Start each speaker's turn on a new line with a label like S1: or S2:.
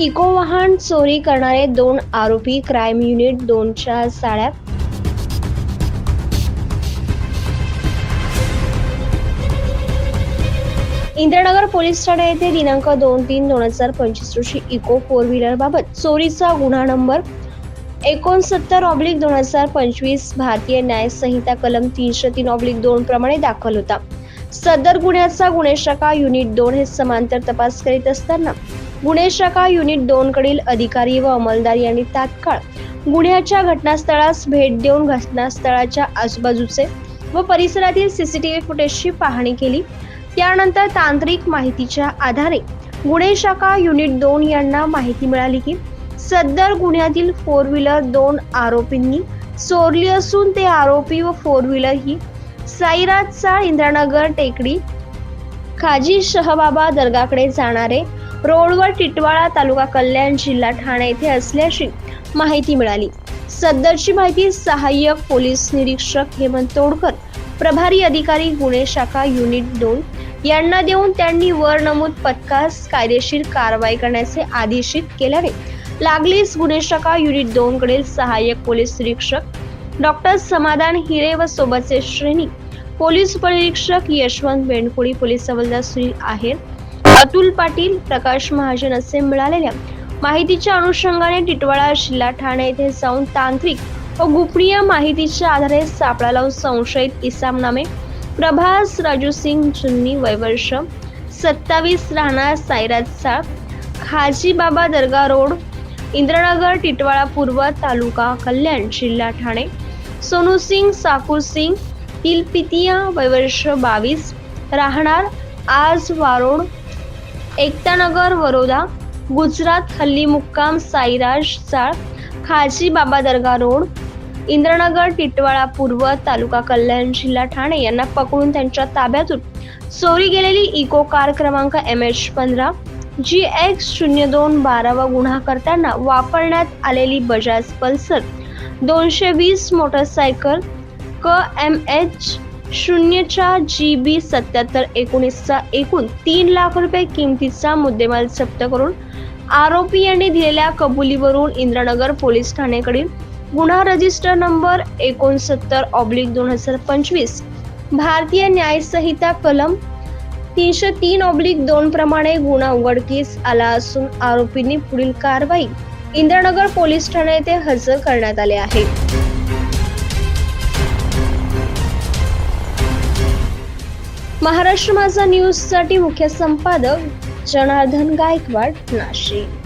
S1: Eco वाहन चोरी करणारे दोन आरोपी क्राईम युनिट दोनच्या साड्या. इंद्रनगर पोलीस ठाणे येथे दिनांक दोन तीन दोन हजार पंचवीस रोजी इको फोर व्हीलर बाबत चोरीचा गुन्हा नंबर एकोणसत्तर ऑब्लिक दोन हजार पंचवीस भारतीय न्याय संहिता कलम तीनशे तीन ऑब्लिक दोन प्रमाणे दाखल होता. सदर गुन्ह्याचा गुन्हे शाखा युनिट दोन हे समांतर तपास करीत असताना गुन्हे शाखा युनिट दोन कडील अधिकारी व अंमलदार यांनी तात्काळ गुन्ह्याच्या घटनास्थळास भेट देऊन घटनास्थळाच्या आजूबाजूचे व परिसरातील सीसीटीव्ही फुटेजची पाहणी केली. त्यानंतर तांत्रिक माहितीच्या आधारे गुन्हे शाखा युनिट दोन यांना माहिती मिळाली की सदर गुन्ह्यातील फोर व्हीलर दोन आरोपींनी चोरली असून ते आरोपी व फोर व्हीलर ही साईराज चाळ इंद्रानगर टेकडी खाजी शहबाबा दर्गाकडे जाणारे रोडवर टिटवाळा तालुका कल्याण जिल्हा ठाणे येथे असल्याची माहिती मिळाली. सदरची माहिती सहाय्यक पोलीस निरीक्षक हेमंत तोडकर प्रभारी अधिकारी गुन्हे शाखा युनिट दोन यांना देऊन त्यांनी वर नमूद पथकास कायदेशीर कारवाई करण्याचे आदेशित केल्याने लागलीच गुन्हे शाखा युनिट दोन कडील सहाय्यक पोलीस निरीक्षक डॉक्टर समाधान हिरे व सोबतचे श्रेणी पोलीस उपनिरीक्षक यशवंत बेंडकोळी पोलीस हवालदार सुनील आहेर अतुल पाटील प्रकाश महाजन असे मिळालेल्या माहितीच्या अनुषंगाने टिटवाळा जिल्हा ठाणे येथे जाऊन तांत्रिक व गोपनीय माहितीच्या आधारे सापळा लावून संशयित इसामनामे प्रभास राजू सिंग जुन्नी वयवर्ष सत्तावीस राहणार साईराज साळ खाजी बाबा दर्गा रोड इंद्रनगर टिटवाळा पूर्व तालुका कल्याण जिल्हा ठाणे. सोनू सिंग साकूर सिंग तिलपितिया वयवर्ष बावीस. राहणार आज वारोड एकतानगर वरोदा गुजरात हल्ली मुक्काम साईराज चाळ खाजी बाबा दर्गा रोड. इंद्रनगर टिटवाळा पूर्व तालुका कल्याण जिल्हा ठाणे यांना पकडून त्यांच्या ताब्यातून चोरी गेलेली इको कार क्रमांक एम एच पंधरा. जी एक्स शून्य दोन बारावा गुन्हा करताना वापरण्यात आलेली बजाज पल्सर. दोनशे वीस मोटरसायकल क एम एच शून्य चार जी बी सत्याहत्तर एकोणीसचा एकूण तीन लाख रुपये किमतीचा मुद्देमाल जप्त करून आरोपी यांनी दिलेल्या कबुलीवरून इंद्रनगर पोलीस ठाणेकडील गुन्हा रजिस्टर नंबर एकोणसत्तर ऑब्लिक दोन हजार पंचवीस भारतीय न्यायसंहिता कलम तीनशे तीन ऑब्लिक दोन प्रमाणे गुन्हा उघडकीस आला असून आरोपींनी पुढील कारवाई इंद्रनगर पोलीस ठाणे येथे हजर करण्यात आले आहे. महाराष्ट्र माझा न्यूजसाठी मुख्य संपादक जनार्दन गायकवाड नाशिक.